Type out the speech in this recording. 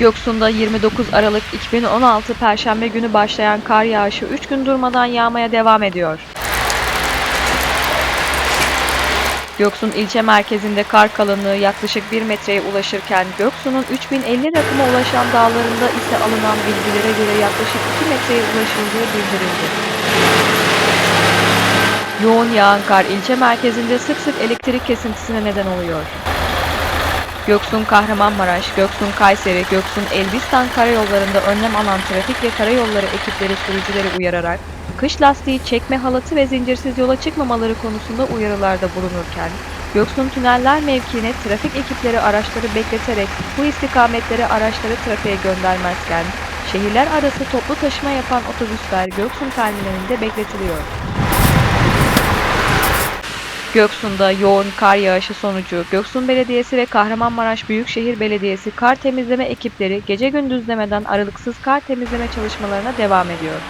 Göksu'nda 29 Aralık 2016 Perşembe günü başlayan kar yağışı 3 gün durmadan yağmaya devam ediyor. Göksun ilçe merkezinde kar kalınlığı yaklaşık 1 metreye ulaşırken Göksu'nun 3050 rakıma ulaşan dağlarında ise alınan bilgilere göre yaklaşık 2 metreye ulaşıldığı bildirildi. Yoğun yağan kar ilçe merkezinde sık sık elektrik kesintisine neden oluyor. Göksun Kahramanmaraş, Göksun Kayseri, Göksun Elbistan karayollarında önlem alan trafik ve karayolları ekipleri sürücüleri uyararak kış lastiği çekme halatı ve zincirsiz yola çıkmamaları konusunda uyarılarda bulunurken, Göksun Tüneller mevkiine trafik ekipleri araçları bekleterek bu istikametlere araçları trafiğe göndermezken, şehirler arası toplu taşıma yapan otobüsler Göksun terminalinde bekletiliyor. Göksun'da yoğun kar yağışı sonucu Göksun Belediyesi ve Kahramanmaraş Büyükşehir Belediyesi kar temizleme ekipleri gece gündüz demeden aralıksız kar temizleme çalışmalarına devam ediyor.